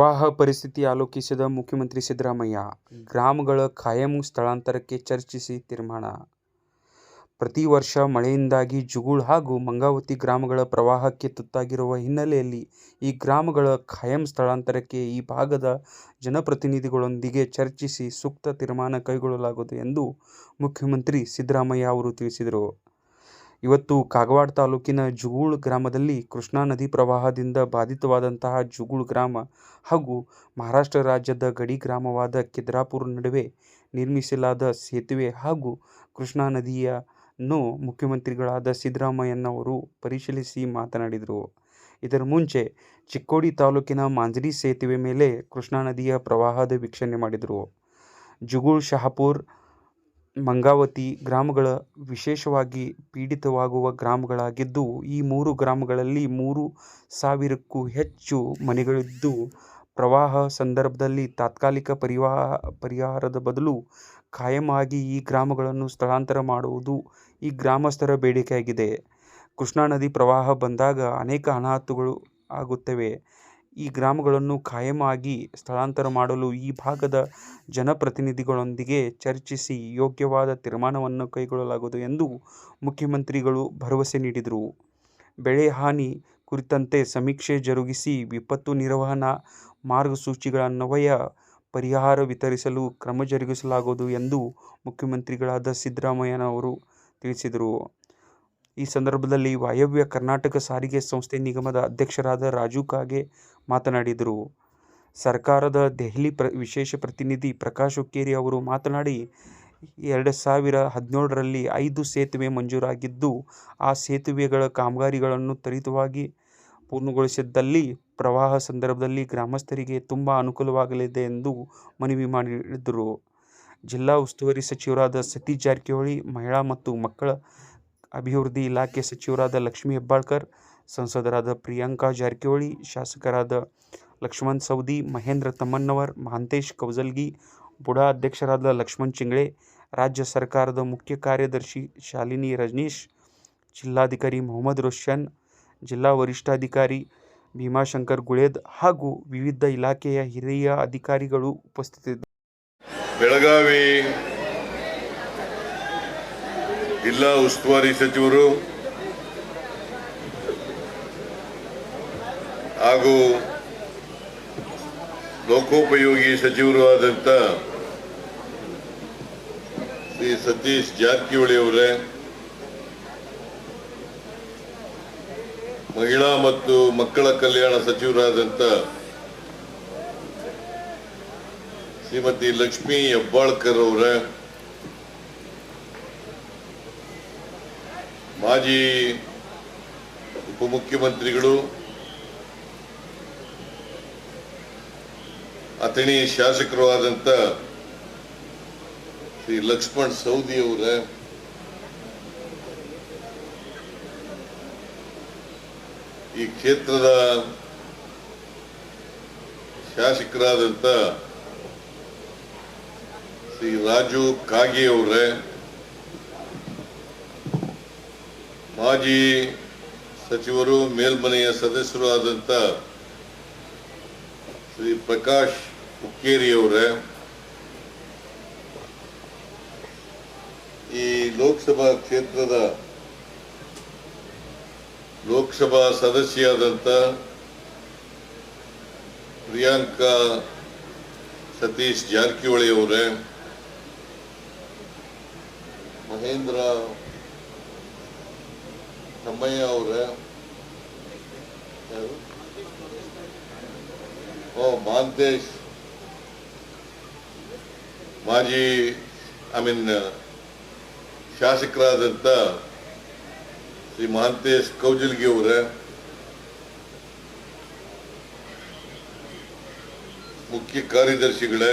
ಪ್ರವಾಹ ಪರಿಸ್ಥಿತಿ ಆಲೋಕಿಸಿದ ಮುಖ್ಯಮಂತ್ರಿ ಸಿದ್ದರಾಮಯ್ಯ, ಗ್ರಾಮಗಳ ಕಾಯಂ ಸ್ಥಳಾಂತರಕ್ಕೆ ಚರ್ಚಿಸಿ ತೀರ್ಮಾನ ಪ್ರತಿ ವರ್ಷ ಮಳೆಯಿಂದಾಗಿ ಜುಗುಳ್ ಹಾಗೂ ಮಂಗಾವತಿ ಗ್ರಾಮಗಳ ಪ್ರವಾಹಕ್ಕೆ ತುತ್ತಾಗಿರುವ ಹಿನ್ನೆಲೆಯಲ್ಲಿ ಈ ಗ್ರಾಮಗಳ ಖಾಯಂ ಸ್ಥಳಾಂತರಕ್ಕೆ ಈ ಭಾಗದ ಜನಪ್ರತಿನಿಧಿಗಳೊಂದಿಗೆ ಚರ್ಚಿಸಿ ಸೂಕ್ತ ತೀರ್ಮಾನ ಕೈಗೊಳ್ಳಲಾಗುವುದು ಎಂದು ಮುಖ್ಯಮಂತ್ರಿ ಸಿದ್ದರಾಮಯ್ಯ ಅವರು ತಿಳಿಸಿದರು. ಇವತ್ತು ಕಾಗವಾಡ ತಾಲೂಕಿನ ಜುಗೂಳ ಗ್ರಾಮದಲ್ಲಿ ಕೃಷ್ಣಾ ನದಿ ಪ್ರವಾಹದಿಂದ ಬಾಧಿತವಾದಂತಹ ಜುಗೂಳ ಗ್ರಾಮ ಹಾಗೂ ಮಹಾರಾಷ್ಟ್ರ ರಾಜ್ಯದ ಗಡಿ ಗ್ರಾಮವಾದ ಕಿದ್ರಾಪುರ ನಡುವೆ ನಿರ್ಮಿಸಲಾದ ಸೇತುವೆ ಹಾಗೂ ಕೃಷ್ಣಾ ನದಿಯನ್ನು ಮುಖ್ಯಮಂತ್ರಿಗಳಾದ ಸಿದ್ದರಾಮಯ್ಯನವರು ಪರಿಶೀಲಿಸಿ ಮಾತನಾಡಿದರು. ಇದರ ಮುಂಚೆ ಚಿಕ್ಕೋಡಿ ತಾಲೂಕಿನ ಮಾಂಜರಿ ಸೇತುವೆ ಮೇಲೆ ಕೃಷ್ಣಾ ನದಿಯ ಪ್ರವಾಹದ ವೀಕ್ಷಣೆ ಮಾಡಿದರು. ಜುಗುಳ್ ಶಹಾಪುರ, ಮಂಗಾವತಿ ಗ್ರಾಮಗಳ ವಿಶೇಷವಾಗಿ ಪೀಡಿತವಾಗುವ ಗ್ರಾಮಗಳಾಗಿದ್ದು, ಈ ಮೂರು ಗ್ರಾಮಗಳಲ್ಲಿ ಮೂರು ಸಾವಿರಕ್ಕೂ ಹೆಚ್ಚು ಮನೆಗಳಿದ್ದು, ಪ್ರವಾಹ ಸಂದರ್ಭದಲ್ಲಿ ತಾತ್ಕಾಲಿಕ ಪರಿಹಾರದ ಬದಲು ಕಾಯಂ ಆಗಿ ಈ ಗ್ರಾಮಗಳನ್ನು ಸ್ಥಳಾಂತರ ಮಾಡುವುದು ಈ ಗ್ರಾಮಸ್ಥರ ಬೇಡಿಕೆಯಾಗಿದೆ. ಕೃಷ್ಣಾ ನದಿ ಪ್ರವಾಹ ಬಂದಾಗ ಅನೇಕ ಅನಾಹುತಗಳು ಆಗುತ್ತವೆ. ಈ ಗ್ರಾಮಗಳನ್ನು ಕಾಯಂ ಆಗಿ ಸ್ಥಳಾಂತರ ಮಾಡಲು ಈ ಭಾಗದ ಜನಪ್ರತಿನಿಧಿಗಳೊಂದಿಗೆ ಚರ್ಚಿಸಿ ಯೋಗ್ಯವಾದ ತೀರ್ಮಾನವನ್ನು ಕೈಗೊಳ್ಳಲಾಗುವುದು ಎಂದು ಮುಖ್ಯಮಂತ್ರಿಗಳು ಭರವಸೆ ನೀಡಿದರು. ಬೆಳೆ ಹಾನಿ ಕುರಿತಂತೆ ಸಮೀಕ್ಷೆ ಜರುಗಿಸಿ ವಿಪತ್ತು ನಿರ್ವಹಣಾ ಮಾರ್ಗಸೂಚಿಗಳನ್ವಯ ಪರಿಹಾರ ವಿತರಿಸಲು ಕ್ರಮ ಜರುಗಿಸಲಾಗುವುದು ಎಂದು ಮುಖ್ಯಮಂತ್ರಿಗಳಾದ ಸಿದ್ದರಾಮಯ್ಯನವರು ತಿಳಿಸಿದರು. ಈ ಸಂದರ್ಭದಲ್ಲಿ ವಾಯವ್ಯ ಕರ್ನಾಟಕ ಸಾರಿಗೆ ಸಂಸ್ಥೆ ನಿಗಮದ ಅಧ್ಯಕ್ಷರಾದ ರಾಜು ಕಾಗೆ ಮಾತನಾಡಿದರು. ಸರ್ಕಾರದ ದೆಹಲಿ ಪ್ರ ವಿಶೇಷ ಪ್ರತಿನಿಧಿ ಪ್ರಕಾಶ್ ಹುಕ್ಕೇರಿ ಅವರು ಮಾತನಾಡಿ, ಎರಡು ಸಾವಿರ ಹದಿನೇಳರಲ್ಲಿ ಐದು ಸೇತುವೆ ಮಂಜೂರಾಗಿದ್ದು, ಆ ಸೇತುವೆಗಳ ಕಾಮಗಾರಿಗಳನ್ನು ತ್ವರಿತವಾಗಿ ಪೂರ್ಣಗೊಳಿಸಿದ್ದಲ್ಲಿ ಪ್ರವಾಹ ಸಂದರ್ಭದಲ್ಲಿ ಗ್ರಾಮಸ್ಥರಿಗೆ ತುಂಬ ಅನುಕೂಲವಾಗಲಿದೆ ಎಂದು ಮನವಿ ಮಾಡಿದರು. ಜಿಲ್ಲಾ ಉಸ್ತುವಾರಿ ಸಚಿವರಾದ ಸತೀಶ್ ಜಾರಕಿಹೊಳಿ, ಮಹಿಳಾ ಮತ್ತು ಮಕ್ಕಳ ಅಭಿವೃದ್ಧಿ ಇಲಾಖೆ ಸಚಿವರಾದ ಲಕ್ಷ್ಮೀ ಹೆಬ್ಬಾಳ್ಕರ್ ಸಂಸದರಾದ ಪ್ರಿಯಾಂಕಾ ಜಾರಕಿಹೊಳಿ, ಶಾಸಕರಾದ ಲಕ್ಷ್ಮಣ್ ಸವದಿ, ಮಹೇಂದ್ರ ತಮ್ಮಣ್ಣವರ್ ಮಹಾಂತೇಶ್ ಕೌಸಲ್ಗಿ ಬುಡಾ ಅಧ್ಯಕ್ಷರಾದ ಲಕ್ಷ್ಮಣ್ ಚಿಂಗ್ಳೆ ರಾಜ್ಯ ಸರ್ಕಾರದ ಮುಖ್ಯ ಕಾರ್ಯದರ್ಶಿ ಶಾಲಿನಿ ರಜನೀಶ್, ಜಿಲ್ಲಾಧಿಕಾರಿ ಮೊಹಮ್ಮದ್ ರೋಷನ್, ಜಿಲ್ಲಾ ವರಿಷ್ಠಾಧಿಕಾರಿ ಭೀಮಾಶಂಕರ್ ಗುಳೇದ್ ಹಾಗೂ ವಿವಿಧ ಇಲಾಖೆಯ ಹಿರಿಯ ಅಧಿಕಾರಿಗಳು ಉಪಸ್ಥಿತರಿದ್ದರು. ಬೆಳಗಾವಿ ಜಿಲ್ಲಾ ಉಸ್ತುವಾರಿ ಸಚಿವರು ಹಾಗೂ ಲೋಕೋಪಯೋಗಿ ಸಚಿವರು ಆದಂತ ಶ್ರೀ ಸತೀಶ್ ಜಾರಕಿಹೊಳಿ ಅವರೇ, ಮಹಿಳಾ ಮತ್ತು ಮಕ್ಕಳ ಕಲ್ಯಾಣ ಸಚಿವರಾದಂತ ಶ್ರೀಮತಿ ಲಕ್ಷ್ಮೀ ಹೆಬ್ಬಾಳ್ಕರ್ ಅವರ ಮಾಜಿ ಉಪಮುಖ್ಯಮಂತ್ರಿಗಳು, ಅಥಣಿ ಶಾಸಕರು ಆದಂತ ಶ್ರೀ ಲಕ್ಷ್ಮಣ್ ಸೌದಿ ಅವರ, ಈ ಕ್ಷೇತ್ರದ ಶಾಸಕರಾದಂತ ಶ್ರೀ ರಾಜು ಕಾಗೆ ಅವರೇ ಮಾಜಿ ಸಚಿವರು, ಮೇಲ್ಮನೆಯ ಸದಸ್ಯರು ಆದಂತ ಶ್ರೀ ಪ್ರಕಾಶ್ ಹುಕ್ಕೇರಿಯವರೇ ಈ ಲೋಕಸಭಾ ಕ್ಷೇತ್ರದ ಲೋಕಸಭಾ ಸದಸ್ಯರಾದಂತ ಪ್ರಿಯಾಂಕಾ ಸತೀಶ್ ಜಾರಕಿಹೊಳಿ ಅವರೇ, ಮಹೇಂದ್ರ ತಮ್ಮಯ್ಯ ಅವರೇ? ಓ, ಮಾಂತೇಶ್. ಮಾಜಿ, ಐ ಮೀನ್ ಶಾಸಕರಾದಂಥ ಶ್ರೀ ಮಾಂತೇಶ್ ಕೌಜಲ್ಗಿ ಅವರ. ಮುಖ್ಯ ಕಾರ್ಯದರ್ಶಿಗಳೇ.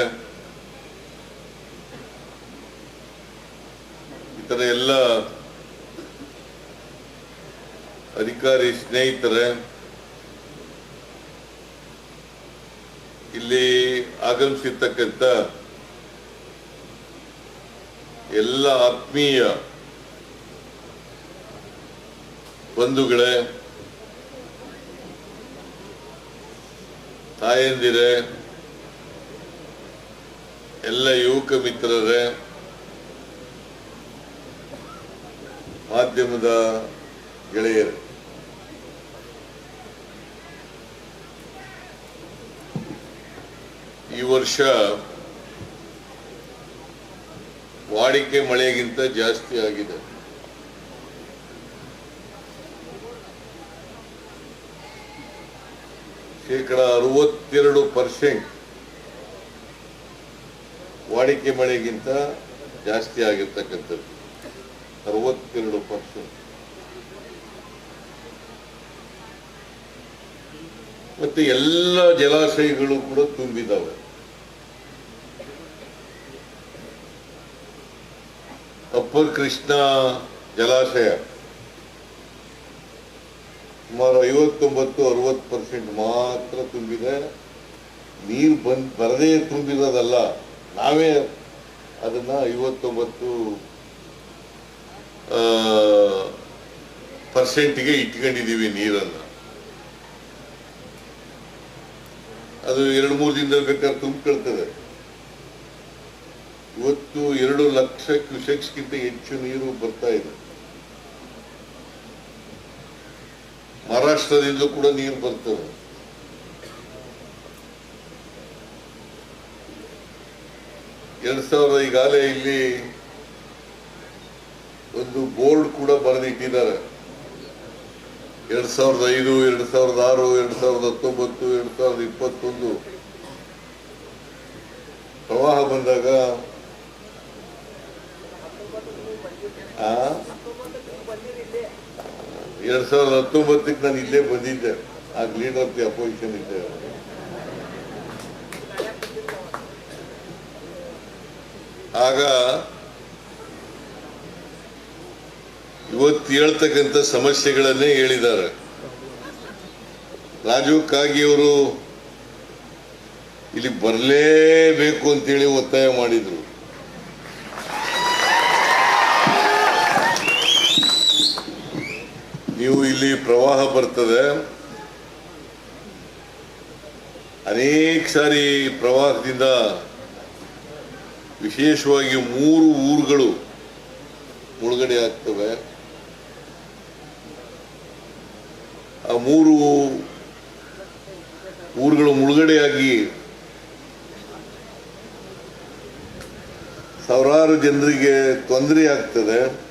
ಇತರ ಎಲ್ಲ ಅಧಿಕಾರಿ ಸ್ನೇಹಿತರೆ ಇಲ್ಲಿ ಆಗಮಿಸಿರ್ತಕ್ಕಂಥ ಎಲ್ಲ ಆತ್ಮೀಯ ಬಂಧುಗಳೇ ತಾಯಂದಿರೇ ಎಲ್ಲ ಯುವಕ ಮಿತ್ರರೇ ಮಾಧ್ಯಮದ ಗೆಳೆಯರು. ವರ್ಷ ವಾಡಿಕೆ ಮಳೆಗಿಂತ ಜಾಸ್ತಿ ಆಗಿದೆ. ಶೇಕಡ ಅರವತ್ತೆರಡು ಪರ್ಸೆಂಟ್ ವಾಡಿಕೆ ಮಳೆಗಿಂತ ಜಾಸ್ತಿ ಆಗಿರ್ತಕ್ಕಂಥದ್ದು. ಅರವತ್ತೆರಡು ಪರ್ಸೆಂಟ್. ಮತ್ತೆ ಎಲ್ಲ ಜಲಾಶಯಗಳು ಕೂಡ ತುಂಬಿದಾವೆ. ಅಪ್ಪರ್ ಕೃಷ್ಣ ಜಲಾಶಯ. ಸುಮಾರು ಐವತ್ತೊಂಬತ್ತು, ಅರವತ್ತು ಪರ್ಸೆಂಟ್ ಮಾತ್ರ ತುಂಬಿದೆ. ನೀರು ಬಂದ್, ಬರದೇ ತುಂಬಿರೋದಲ್ಲ, ನಾವೇ ಅದನ್ನ ಐವತ್ತೊಂಬತ್ತು ಪರ್ಸೆಂಟ್ಗೆ ಇಟ್ಕೊಂಡಿದ್ದೀವಿ ನೀರನ್ನು. ಅದು ಎರಡು ಮೂರು ದಿನದಲ್ಲಿ ಬೇಕಾದ್ರೆ ತುಂಬಿಕೊಳ್ತದೆ. ಇವತ್ತು ಎರಡು ಲಕ್ಷ ಕ್ಯೂಸೆಕ್ಸ್ಗಿಂತ ಹೆಚ್ಚು ನೀರು ಬರ್ತಾ ಇದೆ. ಮಹಾರಾಷ್ಟ್ರದಿಂದ ಕೂಡ ನೀರು ಬರ್ತದೆ. ಎರಡ್ ಸಾವಿರದ ಈಗಾಗಲೇ ಇಲ್ಲಿ ಒಂದು ಬೋರ್ಡ್ ಕೂಡ ಬರೆದಿಟ್ಟಿದ್ದಾರೆ. ಎರಡ್ ಸಾವಿರದ ಐದು, ಎರಡ್ ಸಾವಿರದ ಆರು, ಎರಡ್ ಸಾವಿರದ ಹತ್ತೊಂಬತ್ತು, ಎರಡ್ ಸಾವಿರದ ಇಪ್ಪತ್ತೊಂದು. ಪ್ರವಾಹ ಬಂದಾಗ ಆ ಎರಡ್ ಸಾವಿರದ ಹತ್ತೊಂಬತ್ತಕ್ಕೆ ನಾನು ಇಲ್ಲೇ ಬಂದಿದ್ದೆ. ಆಗ ಲೀಡರ್ ಆಫ್ ದಿ ಅಪೋಸಿಷನ್ ಇದ್ದೆ. ಆಗ ಇವತ್ತು ಹೇಳ್ತಕ್ಕಂಥ ಸಮಸ್ಯೆಗಳನ್ನೇ ಹೇಳಿದ್ದಾರೆ. ರಾಜೀವ್ ಕಾಗಿಯವರು ಇಲ್ಲಿ ಬರಲೇಬೇಕು ಅಂತೇಳಿ ಒತ್ತಾಯ ಮಾಡಿದ್ರು. ನೀವು ಇಲ್ಲಿ ಪ್ರವಾಹ ಬರ್ತದೆ. ಅನೇಕ ಸಾರಿ ಪ್ರವಾಹದಿಂದ ವಿಶೇಷವಾಗಿ ಮೂರು ಊರುಗಳು ಮುಳುಗಡೆ ಆಗ್ತವೆ. ಆ ಮೂರು ಊರುಗಳು ಮುಳುಗಡೆಯಾಗಿ ಸಾವಿರಾರು ಜನರಿಗೆ ತೊಂದರೆ ಆಗ್ತದೆ.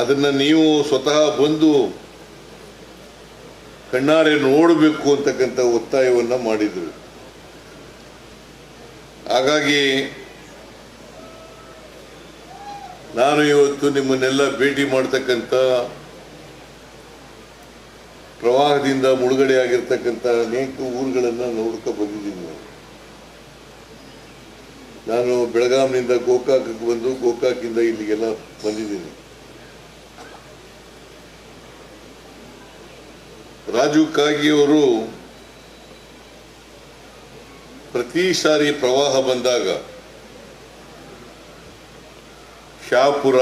ಅದನ್ನ ನೀವು ಸ್ವತಃ ಬಂದು ಕಣ್ಣಾರೆ ನೋಡಬೇಕು ಅಂತಕ್ಕಂಥ ಒತ್ತಾಯವನ್ನ ಮಾಡಿದ್ರು ಹಾಗಾಗಿ ನಾನು ಇವತ್ತು ನಿಮ್ಮನ್ನೆಲ್ಲ ಭೇಟಿ ಮಾಡ್ತಕ್ಕಂಥ ಪ್ರವಾಹದಿಂದ ಮುಳುಗಡೆ ಆಗಿರ್ತಕ್ಕಂಥ ಅನೇಕ ಊರುಗಳನ್ನು ನೋಡ್ಕೊ ಬಂದಿದ್ದೀನಿ ನಾನು. ನಾನು ಗೋಕಾಕಕ್ಕೆ ಬಂದು ಗೋಕಾಕಿಂದ ಇಲ್ಲಿಗೆಲ್ಲ ಬಂದಿದ್ದೀನಿ ರಾಜು ಕಾಗಿಯವರು ಪ್ರತಿ ಸಾರಿ ಪ್ರವಾಹ ಬಂದಾಗ ಶಾಪುರ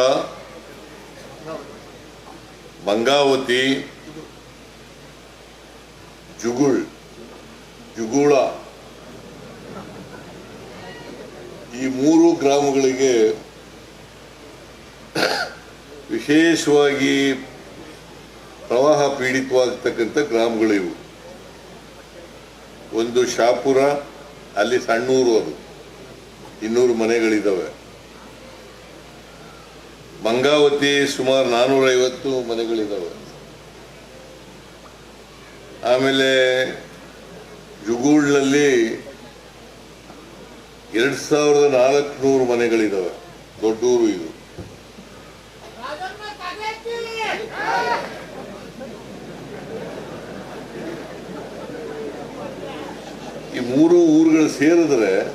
ಮಂಗಾವತಿ ಜುಗುಳ್ ಜುಗುಳ ಈ ಮೂರು ಗ್ರಾಮಗಳಿಗೆ ವಿಶೇಷವಾಗಿ ಪ್ರವಾಹ ಪೀಡಿತವಾಗಿರ್ತಕ್ಕಂಥ ಗ್ರಾಮಗಳಿವು ಒಂದು ಶಾಪುರ, ಅಲ್ಲಿ ಸಣ್ಣೂರು ಅದು. ಇನ್ನೂರು ಮನೆಗಳಿದ್ದಾವೆ ಮಂಗಾವತಿ ಸುಮಾರು ನಾನ್ನೂರೈವತ್ತು ಮನೆಗಳಿದ್ದಾವೆ ಆಮೇಲೆ ಜುಗೂಳ್ನಲ್ಲಿ ಎರಡು ಸಾವಿರದ ನಾಲ್ಕುನೂರು ಮನೆಗಳಿದ್ದಾವೆ ದೊಡ್ಡೂರು ಇದು. ಈ ಮೂರು ಊರುಗಳು ಸೇರಿದ್ರೆ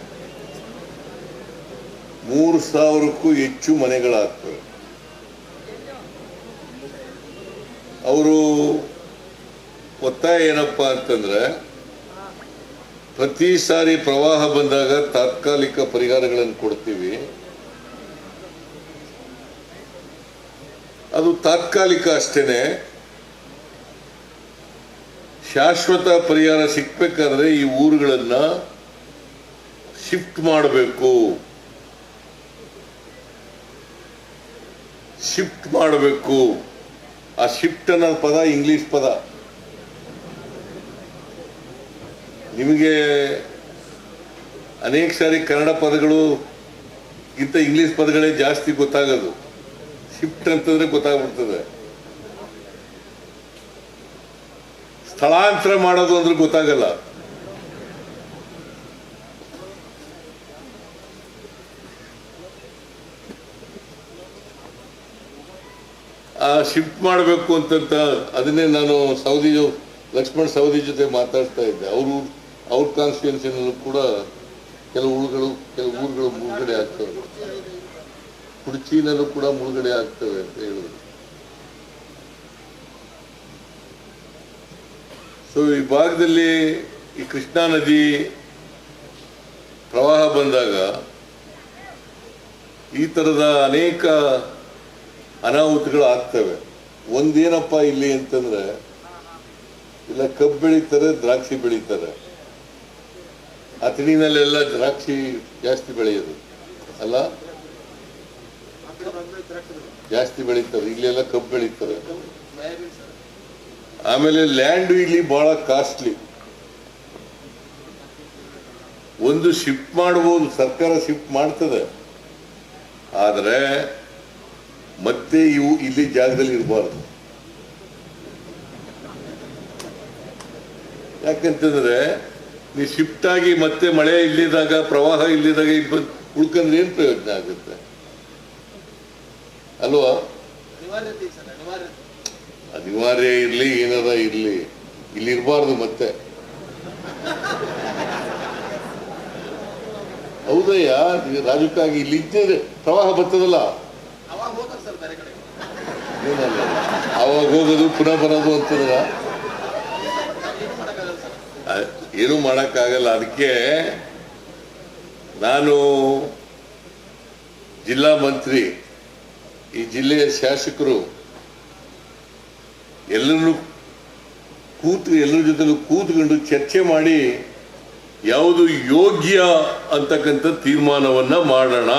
ಮೂರು ಸಾವಿರಕ್ಕೂ ಹೆಚ್ಚು ಮನೆಗಳಾಗ್ತವೆ. ಅವರು ಒತ್ತಾಯ ಏನಪ್ಪ ಅಂತಂದ್ರೆ, ಪ್ರತಿ ಸಾರಿ ಪ್ರವಾಹ ಬಂದಾಗ ತಾತ್ಕಾಲಿಕ ಪರಿಹಾರಗಳನ್ನು ಕೊಡ್ತೀವಿ. ಅದು ತಾತ್ಕಾಲಿಕ ಅಷ್ಟೇನೆ. ಶಾಶ್ವತ ಪರಿಹಾರ ಸಿಕ್ಬೇಕಾದ್ರೆ ಈ ಊರುಗಳನ್ನ ಶಿಫ್ಟ್ ಮಾಡಬೇಕು. ಶಿಫ್ಟ್ ಮಾಡಬೇಕು. ಆ ಶಿಫ್ಟ್ ಅನ್ನೋ ಪದ ಇಂಗ್ಲಿಷ್ ಪದ. ನಿಮಗೆ ಅನೇಕ ಸಾರಿ ಕನ್ನಡ ಪದಗಳು ಇಂಥ ಇಂಗ್ಲಿಷ್ ಪದಗಳೇ ಜಾಸ್ತಿ ಗೊತ್ತಾಗೋದು. ಶಿಫ್ಟ್ ಅಂತಂದ್ರೆ ಗೊತ್ತಾಗ್ಬಿಡ್ತದೆ. ಸ್ಥಳಾಂತರ ಮಾಡೋದು ಅಂದ್ರೆ ಗೊತ್ತಾಗಲ್ಲ. ಶಿಫ್ಟ್ ಮಾಡಬೇಕು ಅಂತಂತ ಅದನ್ನೇ ನಾನು ಸೌದಿ, ಲಕ್ಷ್ಮಣ್ ಸೌದಿ ಜೊತೆ ಮಾತಾಡ್ತಾ ಇದ್ದೆ. ಅವರು, ಅವ್ರ ಕಾನ್ಸ್ಟಿಟ್ಯೂನ್ಸಿನಲ್ಲೂ ಕೂಡ ಕೆಲವು ಊರುಗಳು ಕೆಲವು ಊರುಗಳು ಮುಳುಗಡೆ ಆಗ್ತವೆ. ಕುಡ್ಚಿನಲ್ಲೂ ಕೂಡ ಮುಳುಗಡೆ ಆಗ್ತವೆ ಅಂತ ಹೇಳಿದ್ರು ಸೊ ಈ ಭಾಗದಲ್ಲಿ ಈ ಕೃಷ್ಣಾ ನದಿ ಪ್ರವಾಹ ಬಂದಾಗ ಈ ತರದ ಅನೇಕ ಅನಾಹುತಗಳು ಆಗ್ತವೆ. ಒಂದೇನಪ್ಪ ಇಲ್ಲಿ ಅಂತಂದ್ರೆ, ಇಲ್ಲ ಕಬ್ಬು ಬೆಳೀತಾರೆ, ದ್ರಾಕ್ಷಿ ಬೆಳೀತಾರೆ. ಆ ದ್ರಾಕ್ಷಿ ಜಾಸ್ತಿ ಬೆಳೆಯೋದು, ಅಲ್ಲ? ಜಾಸ್ತಿ ಬೆಳೀತಾರೆ, ಇಲ್ಲೆಲ್ಲ ಕಬ್ಬು ಬೆಳೀತಾರೆ. ಆಮೇಲೆ ಲ್ಯಾಂಡ್ ಇಲ್ಲಿ ಬಹಳ ಕಾಸ್ಟ್ಲಿ ಒಂದು ಶಿಫ್ಟ್ ಮಾಡಬಹುದು ಸರ್ಕಾರ ಶಿಫ್ಟ್ ಮಾಡ್ತದೆ. ಆದರೆ ಮತ್ತೆ ಇವು ಇಲ್ಲಿ ಜಾಗದಲ್ಲಿ ಇರಬಾರ್ದು. ಯಾಕಂತಂದ್ರೆ ನೀವು ಶಿಫ್ಟ್ ಆಗಿ ಮತ್ತೆ ಮಳೆ ಇಲ್ಲಿದಾಗ ಪ್ರವಾಹ ಇಲ್ಲಿದಾಗ ಇಲ್ಲಿ ಉಳ್ಕಂದ್ರೆ ಏನ್ ಪ್ರಯೋಜನ ಆಗುತ್ತೆ? ಅಲ್ವಾ? ಅನಿವಾರ್ಯ ಇರ್ಲಿ ಏನದ ಇರ್ಲಿ. ಇಲ್ಲಿ ಇರಬಾರ್ದು ಮತ್ತೆ. ಹೌದಯ್ಯ ನೀವು ರಾಜಕ್ಕಾಗಿ ಇಲ್ಲಿ ಇದ್ದಿದ್ರೆ ಪ್ರವಾಹ ಬರ್ತದಲ್ಲ? ಅವಾಗ ಹೋಗೋದು ಪುನಃ ಬರೋದು ಅಂತಂದ್ರ? ಏನೂ ಮಾಡೋಕ್ಕಾಗಲ್ಲ. ಅದಕ್ಕೆ ನಾನು ಜಿಲ್ಲಾ ಮಂತ್ರಿ. ಈ ಜಿಲ್ಲೆಯ ಶಾಸಕರು ಎಲ್ಲರನ್ನು ಕೂತು, ಎಲ್ಲರ ಜೊತೆಲೂ ಕೂತ್ಕೊಂಡು ಚರ್ಚೆ ಮಾಡಿ ಯಾವುದು ಯೋಗ್ಯ ಅಂತಕ್ಕಂಥ ತೀರ್ಮಾನವನ್ನ ಮಾಡೋಣ.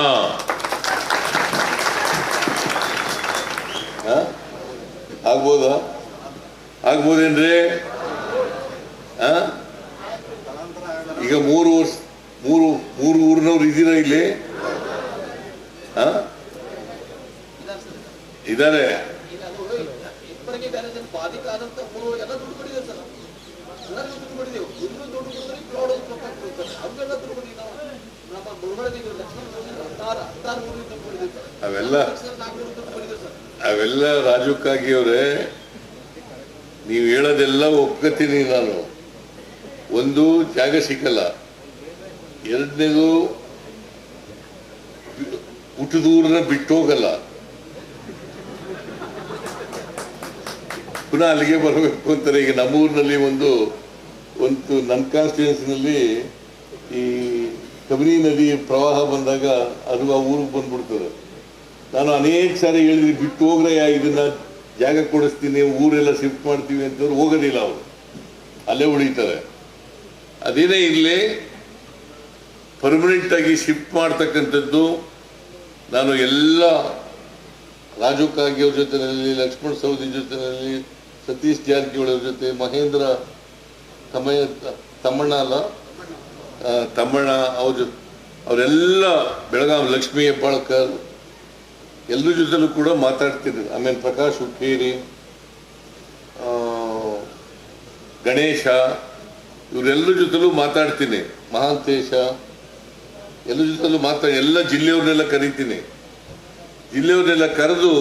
ಆಗ್ಬೋದ ಆಗ್ಬೋದಾ? ಆಗ್ಬೋದೇನ್ರಿ? ಈಗ ಮೂರು ವರ್ಷ, ಮೂರು ಮೂರು ಊರಿನವ್ರು ಇದ್ದೀರಾ ಇಲ್ಲಿ? ಇದ್ದಾರೆ ಈಗ ಅದು ಇಬ್ಬರಿಗೆ ಬ್ಯಾರೇಜ್ ಬಾಧಿಕ ಆದಂತ ಮೂರು ಎಲ್ಲ ದುಡ್ಡು ಕೊಡಿದೆ ಸರ್. ಎಲ್ಲರಿಗೂ ದುಡ್ಡು ಕೊಡಿದೆವು ಇನ್ನೂ ದುಡ್ಡು ಕೊಡಿದ್ರೆ ಕ್ಲೌಡ್ ಸರ್. ಅವೆಲ್ಲ ದುಡ್ಡು ಕೊಡಿ ನಾವು. ನಮ್ಮ ಮುಳುಗಡೆ ಲಕ್ಷ್ಮಣ ಹತ್ತಾರು ಹತ್ತಾರು ಮೂರು ದುಡ್ಡು ಕೊಡಿದೆ ಸರ್. ಅವೆಲ್ಲ ಸರ್ ನಾಲ್ಕುನೂರು ದುಡ್ಡು ಕೊಡಿದೆ ಸರ್. ಅವೆಲ್ಲ ರಾಜಕ್ಕಾಗಿ ಅವರೇ ನೀವು ಹೇಳೋದೆಲ್ಲ ಒಪ್ಕೋತೀನಿ ನಾನು. ಒಂದು ಜಾಗ ಸಿಕ್ಕಲ್ಲ. ಎರಡನೇದು ಹುಟ್ಟಿದೂರನ್ನ ಬಿಟ್ಟು ಹೋಗಲ್ಲ ಪುನಃ ಅಲ್ಲಿಗೆ ಬರಬೇಕು ಅಂತಾರೆ ಈಗ ನಮ್ಮೂರಿನಲ್ಲಿ ಒಂದು ಒಂದು ನನ್ನ ಕಾನ್ಸ್ಟಿಟ್ಯೂನ್ಸಿನಲ್ಲಿ ಈ ಕಬಿನಿ ನದಿ ಪ್ರವಾಹ ಬಂದಾಗ ಅದು ಆ ಊರಿಗೆ ಬಂದ್ಬಿಡ್ತದೆ. ನಾನು ಅನೇಕ ಸಾರಿ ಹೇಳಿದ್ರಿ, ಬಿಟ್ಟು ಹೋಗ್ರಯ್ಯ ಇದನ್ನ ಜಾಗ ಕೊಡಿಸ್ತೀನಿ, ಊರೆಲ್ಲ ಶಿಫ್ಟ್ ಮಾಡ್ತೀವಿ ಅಂತಂದ್ರೆ ಹೋಗೋದಿಲ್ಲ ಅವರು. ಅಲ್ಲೇ ಉಳಿತಾರೆ. ಅದೇನೇ ಇರಲಿ ಪರ್ಮನೆಂಟ್ ಆಗಿ ಶಿಫ್ಟ್ ಮಾಡ್ತಕ್ಕಂಥದ್ದು, ನಾನು ಎಲ್ಲ ರಾಜು ಕಾಗೆ ಅವ್ರ ಜೊತೆನಲ್ಲಿ, ಲಕ್ಷ್ಮಣ್ ಸೌದಿ ಜೊತೆನಲ್ಲಿ ಸತೀಶ್ ಜಾರಕಿಹೊಳಿ ಜೊತೆ ಮಹೇಂದ್ರ ತಮಯ, ತಮ್ಮಣ್ಣ ಅಲ್ಲ? ತಮ್ಮಣ್ಣ, ಅವ್ರ ಜೊತೆ ಅವರೆಲ್ಲ ಬೆಳಗಾವಿ ಲಕ್ಷ್ಮೀ ಹೆಬ್ಬಾಳ್ಕರ್ ಎಲ್ಲರ ಜೊತೆಲೂ ಕೂಡ ಮಾತಾಡ್ತಿದ್ರು. ಆಮೇಲೆ ಪ್ರಕಾಶ್ ಹುಕ್ಕೇರಿ ಗಣೇಶ, ಇವರೆಲ್ಲರ ಜೊತೆಲೂ ಮಾತಾಡ್ತೀನಿ. ಮಹಾಂತೇಶ, ಎಲ್ಲರ ಜೊತೆಲೂ ಮಾತಾಡಿ ಎಲ್ಲ ಜಿಲ್ಲೆಯವ್ರನ್ನೆಲ್ಲ ಕರಿತೀನಿ. ಜಿಲ್ಲೆಯವ್ರನ್ನೆಲ್ಲ ಕರೆದು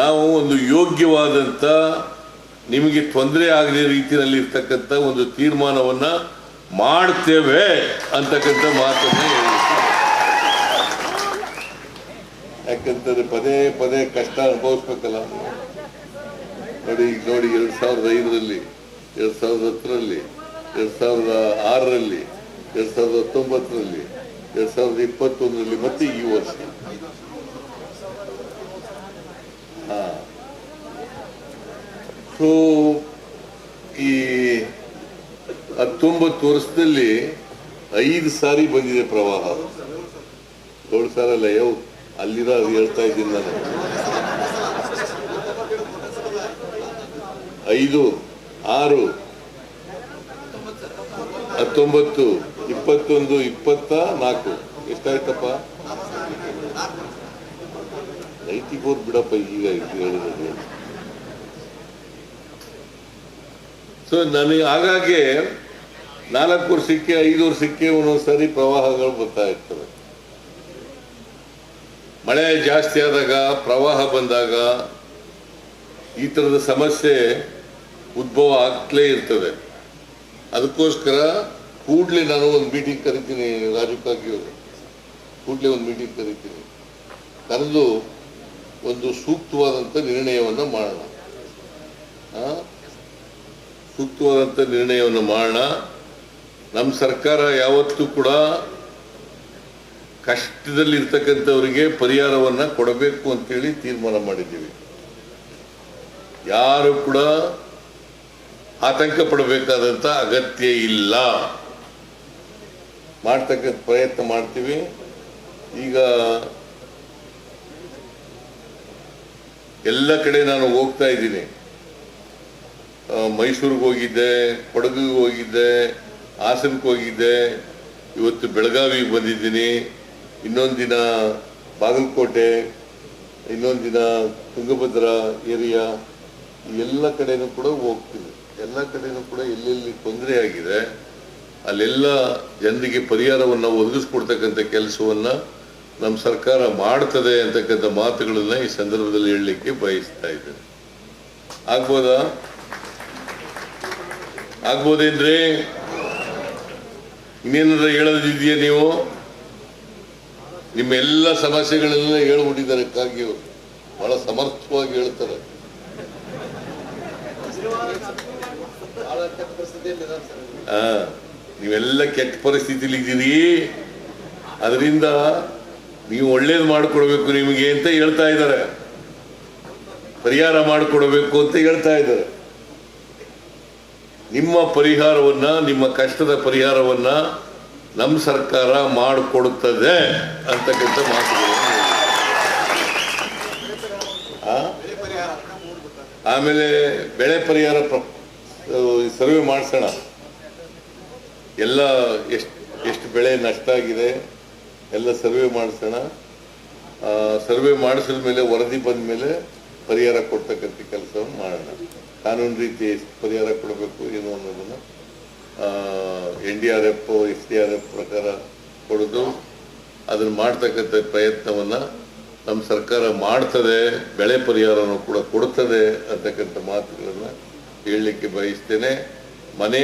ನಾವು ಒಂದು ಯೋಗ್ಯವಾದಂಥ ನಿಮಗೆ ತೊಂದರೆ ಆಗದ ರೀತಿಯಲ್ಲಿ ಇರ್ತಕ್ಕಂಥ ಒಂದು ತೀರ್ಮಾನವನ್ನು ಮಾಡ್ತೇವೆ ಅಂತಕ್ಕಂಥ ಮಾತನ್ನು ಯಾಕಂತಂದ್ರೆ ಪದೇ ಪದೇ ಕಷ್ಟ ಅನುಭವಿಸ್ಬೇಕಲ್ಲ. ನೋಡಿ ಈಗ ನೋಡಿ ಎರಡ್ ಸಾವಿರದ ಐದರಲ್ಲಿ, ಎರಡ್ ಸಾವಿರದ ಹತ್ತರಲ್ಲಿ, ಎರಡ್ ಸಾವಿರದ ಆರರಲ್ಲಿ, ಎರಡ್ ಸಾವಿರದ ಹತ್ತೊಂಬತ್ತರಲ್ಲಿ, ಎರಡ್ ಸಾವಿರದ ಇಪ್ಪತ್ತೊಂದರಲ್ಲಿ, ಮತ್ತೆ ಈ ವರ್ಷ. ಹಾ ಈ ಹತ್ತೊಂಬತ್ತು ವರ್ಷದಲ್ಲಿ ಐದು ಸಾರಿ ಬಂದಿದೆ ಪ್ರವಾಹ. ಏಳು ಸಾರ ಅಲ್ಲ ಯಾವ ಅಲ್ಲಿರೋ ಅದು ಹೇಳ್ತಾ ಇದ್ದೀನಿ ನಾನು. ಐದು, ಆರು, ಹತ್ತೊಂಬತ್ತು, ಇಪ್ಪತ್ತೊಂದು, ಇಪ್ಪತ್ತ ನಾಲ್ಕು. ಎಷ್ಟಾಯ್ತಪ್ಪ? ನೈತಿಗೆ ಹೋದ್ ಬಿಡಪ್ಪ ಈಗ ಇದು ಸೊ ನನಗೆ ಹಾಗಾಗಿ ನಾಲ್ಕು ವರ್ಷಕ್ಕೆ ಐದು ವರ್ಷಕ್ಕೆ ಒಂದೊಂದ್ಸರಿ ಪ್ರವಾಹಗಳು ಬರ್ತಾ ಇರ್ತವೆ. ಮಳೆ ಜಾಸ್ತಿ ಆದಾಗ, ಪ್ರವಾಹ ಬಂದಾಗ ಈ ಥರದ ಸಮಸ್ಯೆ ಉದ್ಭವ ಆಗ್ತಲೇ ಇರ್ತವೆ ಅದಕ್ಕೋಸ್ಕರ ಕೂಡಲೇ ನಾನು ಒಂದು ಮೀಟಿಂಗ್ ಕರಿತೀನಿ ರಾಜೀವ್ ಕಾಗಿ ಅವರು. ಕೂಡಲೇ ಒಂದು ಮೀಟಿಂಗ್ ಕರಿತೀನಿ. ಕರೆದು ಒಂದು ಸೂಕ್ತವಾದಂಥ ನಿರ್ಣಯವನ್ನು ಮಾಡೋಣ? ಸೂಕ್ತವಾದಂಥ ನಿರ್ಣಯವನ್ನು ಮಾಡೋಣ. ನಮ್ಮ ಸರ್ಕಾರ ಯಾವತ್ತೂ ಕೂಡ ಕಷ್ಟದಲ್ಲಿರ್ತಕ್ಕಂಥವರಿಗೆ ಪರಿಹಾರವನ್ನು ಕೊಡಬೇಕು ಅಂತೇಳಿ ತೀರ್ಮಾನ ಮಾಡಿದ್ದೀವಿ. ಯಾರು ಕೂಡ ಆತಂಕ ಪಡಬೇಕಾದಂಥ ಅಗತ್ಯ ಇಲ್ಲ. ಮಾಡ್ತಕ್ಕಂಥ ಪ್ರಯತ್ನ ಮಾಡ್ತೀವಿ. ಈಗ ಎಲ್ಲ ಕಡೆ ನಾನು ಹೋಗ್ತಾ ಇದ್ದೀನಿ. ಮೈಸೂರಿಗೆ ಹೋಗಿದ್ದೆ, ಕೊಡಗಿಗೆ ಹೋಗಿದ್ದೆ, ಹಾಸನಕ್ಕೆ ಹೋಗಿದ್ದೆ. ಇವತ್ತು ಬೆಳಗಾವಿಗೆ ಬಂದಿದ್ದೀನಿ. ಇನ್ನೊಂದು ದಿನ ಬಾಗಲಕೋಟೆ, ಇನ್ನೊಂದು ದಿನ ತುಂಗಭದ್ರಾ ಏರಿಯಾ ಎಲ್ಲ ಕಡೆನೂ ಕೂಡ ಹೋಗ್ತೀನಿ ಎಲ್ಲ ಕಡೆನೂ ಕೂಡ ಎಲ್ಲೆಲ್ಲಿ ತೊಂದರೆ ಆಗಿದೆ, ಅಲ್ಲೆಲ್ಲ ಜನರಿಗೆ ಪರಿಹಾರವನ್ನು ಒದಗಿಸ್ಕೊಡ್ತಕ್ಕಂಥ ಕೆಲಸವನ್ನು ನಮ್ಮ ಸರ್ಕಾರ ಮಾಡ್ತದೆ ಅಂತಕ್ಕಂಥ ಮಾತುಗಳನ್ನು ಈ ಸಂದರ್ಭದಲ್ಲಿ ಹೇಳಲಿಕ್ಕೆ ಬಯಸ್ತಾ ಇದ್ದೇನೆ. ಆಗ್ಬೋದಾ? ಆಗ್ಬೋದೇನ್ರಿ? ಇನ್ನೇನಾದ್ರೂ ಹೇಳೋದಿದೆಯಾ ನೀವು? ನಿಮ್ಮೆಲ್ಲ ಸಮಸ್ಯೆಗಳೆಲ್ಲ ಹೇಳ್ಬಿಟ್ಟಿದ್ದಾರೆ. ಕಾಗಿ ಅವರು ಬಹಳ ಸಮರ್ಥವಾಗಿ ಹೇಳ್ತಾರೆ. ನೀವೆಲ್ಲ ಕೆಟ್ಟ ಪರಿಸ್ಥಿತಿಲಿ ಇದ್ದೀರಿ. ಅದರಿಂದ ನೀವು ಒಳ್ಳೇದು ಮಾಡಿಕೊಡ್ಬೇಕು ನಿಮಗೆ ಅಂತ ಹೇಳ್ತಾ ಇದ್ದಾರೆ. ಪರಿಹಾರ ಮಾಡಿಕೊಡ್ಬೇಕು ಅಂತ ಹೇಳ್ತಾ ಇದ್ದಾರೆ. ನಿಮ್ಮ ಪರಿಹಾರವನ್ನ, ನಿಮ್ಮ ಕಷ್ಟದ ಪರಿಹಾರವನ್ನ ನಮ್ಮ ಸರ್ಕಾರ ಮಾಡಿಕೊಡುತ್ತದೆ ಅಂತಕ್ಕಂಥ ಮಾತುಗಳನ್ನು ಆ? ಆಮೇಲೆ ಬೆಳೆ ಪರಿಹಾರ ಪ್ರ- ಸರ್ವೆ ಮಾಡಿಸೋಣ. ಎಲ್ಲ ಎಷ್ಟು ಎಷ್ಟು ಬೆಳೆ ನಷ್ಟ ಆಗಿದೆ ಎಲ್ಲ ಸರ್ವೆ ಮಾಡಿಸೋಣ. ಸರ್ವೆ ಮಾಡಿಸಿದ ಮೇಲೆ ವರದಿ ಬಂದ ಮೇಲೆ ಪರಿಹಾರ ಕೊಡ್ತಕ್ಕಂಥ ಕೆಲಸವನ್ನು ಮಾಡೋಣ. ಕಾನೂನು ರೀತಿ ಪರಿಹಾರ ಕೊಡಬೇಕು ಏನು ಅನ್ನೋದನ್ನು N D R F S D R F ಪ್ರಕಾರ ಕೊಡೋದು. ಅದನ್ನು ಮಾಡ್ತಕ್ಕಂಥ ಪ್ರಯತ್ನವನ್ನು ನಮ್ಮ ಸರ್ಕಾರ ಮಾಡ್ತದೆ, ಬೆಳೆ ಪರಿಹಾರನೂ ಕೂಡ ಕೊಡ್ತದೆ ಅಂತಕ್ಕಂಥ ಮಾತುಗಳನ್ನು ಹೇಳಲಿಕ್ಕೆ ಬಯಸ್ತೇನೆ. ಮನೆ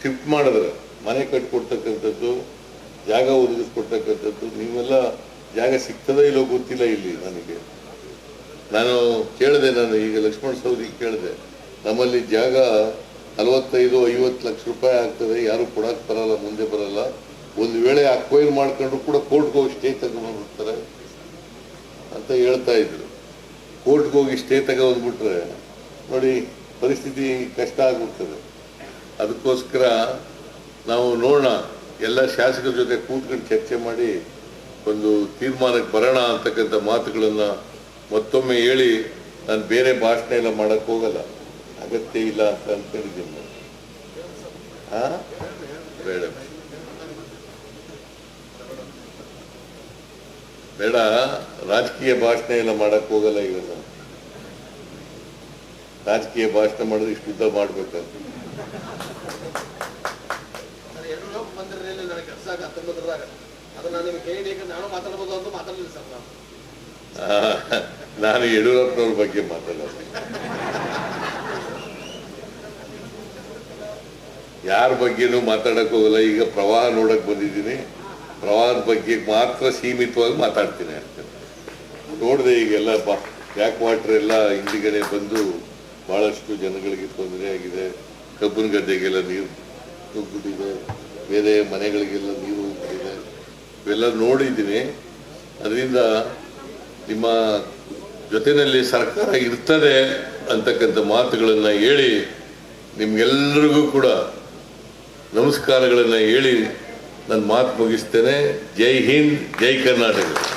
ಶಿಫ್ಟ್ ಮಾಡಿದ್ರೆ, ಮನೆ ಕಟ್ಟಿಕೊಡ್ತಕ್ಕಂಥದ್ದು ಜಾಗ ಒದಗಿಸ್ಕೊಡ್ತಕ್ಕಂಥದ್ದು, ನೀವೆಲ್ಲ ಜಾಗ ಸಿಗ್ತದೋ ಇಲ್ಲೋ ಗೊತ್ತಿಲ್ಲ ಇಲ್ಲಿ ನನಗೆ. ನಾನು ಕೇಳಿದೆ, ನಾನು ಈಗ ಲಕ್ಷ್ಮಣ ಸೌದಿಗೆ ಕೇಳಿದೆ. ನಮ್ಮಲ್ಲಿ ಜಾಗ ನಲವತ್ತೈದು, ಐವತ್ತು ಲಕ್ಷ ರೂಪಾಯಿ ಆಗ್ತದೆ. ಯಾರು ಕೊಡಕ್ಕೆ ಬರಲ್ಲ, ಮುಂದೆ ಬರಲ್ಲ. ಒಂದು ವೇಳೆ ಅಕ್ವೈರ್ ಮಾಡ್ಕೊಂಡ್ರು ಕೂಡ ಕೋರ್ಟ್ಗೆ ಹೋಗಿ ಸ್ಟೇ ತಗೊಂಡ್ಬಿಡ್ತಾರೆ ಅಂತ ಹೇಳ್ತಾ ಇದ್ರು. ಕೋರ್ಟ್ಗೆ ಹೋಗಿ ಸ್ಟೇ ತಗೊಂಡ್ಬಿಟ್ರೆ ನೋಡಿ ಪರಿಸ್ಥಿತಿ ಕಷ್ಟ ಆಗ್ಬಿಡ್ತದೆ. ಅದಕ್ಕೋಸ್ಕರ ನಾವು ನೋಡೋಣ. ಎಲ್ಲ ಶಾಸಕರ ಜೊತೆ ಕೂತ್ಕೊಂಡು ಚರ್ಚೆ ಮಾಡಿ ಒಂದು ತೀರ್ಮಾನಕ್ಕೆ ಬರೋಣ ಅಂತಕ್ಕಂಥ ಮಾತುಗಳನ್ನು ಮತ್ತೊಮ್ಮೆ ಹೇಳಿ ನಾನು ಬೇರೆ ಭಾಷಣ ಎಲ್ಲ ಮಾಡಕ್ ಹೋಗಲ್ಲ. ಅಗತ್ಯ ಇಲ್ಲ ಅಂತ ಅನ್ಕೊಂಡಿದ್ದೀನಿ ನಾನು. ಹಾ? ಬೇಡ ಬೇಡ. ರಾಜಕೀಯ ಭಾಷಣ ಎಲ್ಲ ಮಾಡಕ್ ಹೋಗಲ್ಲ ಈಗ ನಾನು. ರಾಜಕೀಯ ಭಾಷಣ ಮಾಡಿದ್ರೆ ಇಷ್ಟು ಉದ್ದ ಮಾಡ್ಬೇಕಂತ ಹತ್ತೊಂಬತ್ತರಾಗ ಅದು ನಾನು ನಿಮ್ಗೆ ಕೇಳಿ ನಾನು ಮಾತಾಡ್ಬೋದು ಅಂತ ಮಾತಾಡಲಿಲ್ಲ ಸರ್ ನಾನು. ನಾನು ಯಡಿಯೂರಪ್ಪನವ್ರ ಬಗ್ಗೆ ಮಾತಾಡೋದು. ಯಾರ ಬಗ್ಗೆನೂ ಮಾತಾಡಕ್ ಹೋಗಲ್ಲ. ಈಗ ಪ್ರವಾಹ ನೋಡಕ್ ಬಂದಿದ್ದೀನಿ. ಪ್ರವಾಹದ ಬಗ್ಗೆ ಮಾತ್ರ ಸೀಮಿತವಾಗಿ ಮಾತಾಡ್ತೀನಿ. ನೋಡಿದೆ ಈಗೆಲ್ಲ ಬಾ, ಬ್ಯಾಕ್ ವಾಟರ್ ಎಲ್ಲ ಹಿಂದಿಗಡೆ ಬಂದು ಬಹಳಷ್ಟು ಜನಗಳಿಗೆ ತೊಂದರೆ ಆಗಿದೆ. ಕಬ್ಬಿನ ಗದ್ದೆಗೆಲ್ಲ ನೀರು ನುಗ್ಗಿಬಿಟ್ಟಿದೆ ಬೇರೆ ಮನೆಗಳಿಗೆಲ್ಲ ನೀರು ಹೋಗ್ಬಿಟ್ಟಿದೆ. ಇವೆಲ್ಲ ನೋಡಿದ್ದೀನಿ. ಅದರಿಂದ ನಿಮ್ಮ ಜೊತೆಯಲ್ಲಿ ಸರ್ಕಾರ ಇರ್ತದೆ ಅಂತಕ್ಕಂಥ ಮಾತುಗಳನ್ನು ಹೇಳಿ ನಿಮ್ಗೆಲ್ಲರಿಗೂ ಕೂಡ ನಮಸ್ಕಾರಗಳನ್ನು ಹೇಳಿ ನನ್ನ ಮಾತು ಮುಗಿಸ್ತೇನೆ. ಜೈ ಹಿಂದ್, ಜೈ ಕರ್ನಾಟಕ.